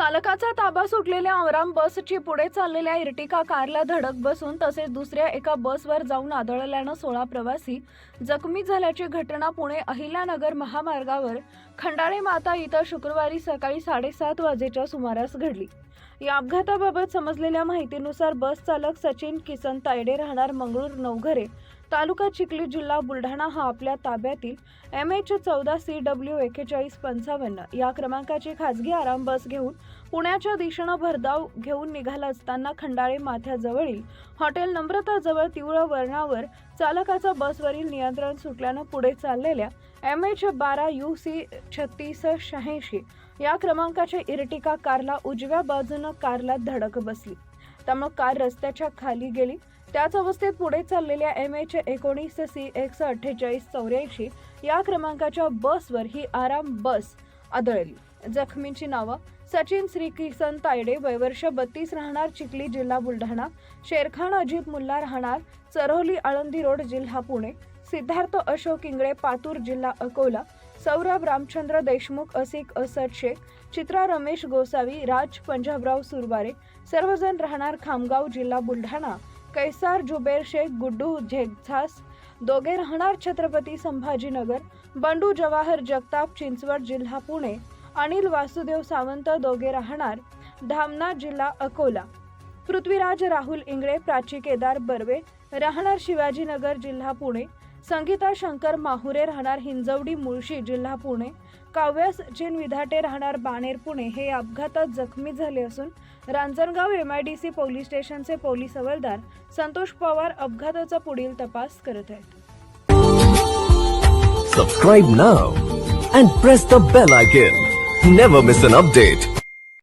चालकाचा ताबा सुटलेल्या औराम बसची पुढे चाललेल्या इर्टिका कारला धडक बसून तसेच दुसऱ्या एका बसवर जाऊन आदळल्यानं सोळा प्रवासी जखमी झाल्याची घटना पुणे अहिल्यानगर महामार्गावर खंडाळे माता इथं शुक्रवारी सकाळी साडेसात वाजेच्या सुमारास घडली. या अपघाताबाबत समजलेल्या माहितीनुसार बस चालक सचिन किसन तायडे राहणार मंगळूर नवघरे तालुका चिखली जिल्हा बुलढाणा हा आपल्या ताब्यातील एम एच चौदा सी डब्ल्यू एकेचाळीस पंचावन्न या क्रमांकाची खाजगी आराम बस घेऊन पुण्याच्या दिशेनं भरधाव घेऊन निघाला असताना खंडाळे माथ्याजवळील हॉटेल नम्रताजवळ तीव्र वर्णावर चालकाचा बसवरील नियंत्रण सुटल्यानं पुढे चाललेल्या एम एच बारा यू सी छत्तीस शहाऐंशी या क्रमांकाच्या इर्टिका कारला उजव्या बाजूनं कारला धडक बसली. त्यामुळे कार रस्त्याच्या खाली गेली. त्याच अवस्थेत पुढे चाललेल्या एम एच एकोणीस सी एक्स अठ्ठेचाळीस चौऱ्याऐंशी या क्रमांकाच्या बसवर ही आराम बस आदळली. जखमींची नावं सचिन श्री किसन तायडे वयवर्ष बत्तीस राहणार चिखली जिल्हा बुलढाणा शेरखान अजित मुल्ला राहणार चरोली आळंदी रोड जिल्हा पुणे सिद्धार्थ अशोक इंगळे पातूर जिल्हा अकोला सौरभ रामचंद्र देशमुख असिक असद शेख चित्रा रमेश गोसावी राज पंजाबराव सुरवारे सर्वजण राहणार खामगाव जिल्हा बुलढाणा. कैसार जुबेर शेख गुड्डू झेगझास दोघे राहणार छत्रपती संभाजीनगर बंडू जवाहर जगताप चिंचवड जिल्हा पुणे अनिल वासुदेव सावंत दोघे राहणार धामणा जिल्हा अकोला. पृथ्वीराज राहुल इंगळे प्राची केदार बर्वे राहणार शिवाजीनगर जिल्हा पुणे संगीता शंकर माहुरे राहणार हिंजवडी मुळशी जिल्हा पुणे. काव्यास सचिन विधाटे राहणार बाणेर पुणे. हे अपघातात जखमी झाले असून रांजणगाव सी पोलीस स्टेशनचे पोलीस हवालदार संतोष पवार अपघाताचा पुढील तपास करत आहेत. Subscribe now and press the bell icon never miss an update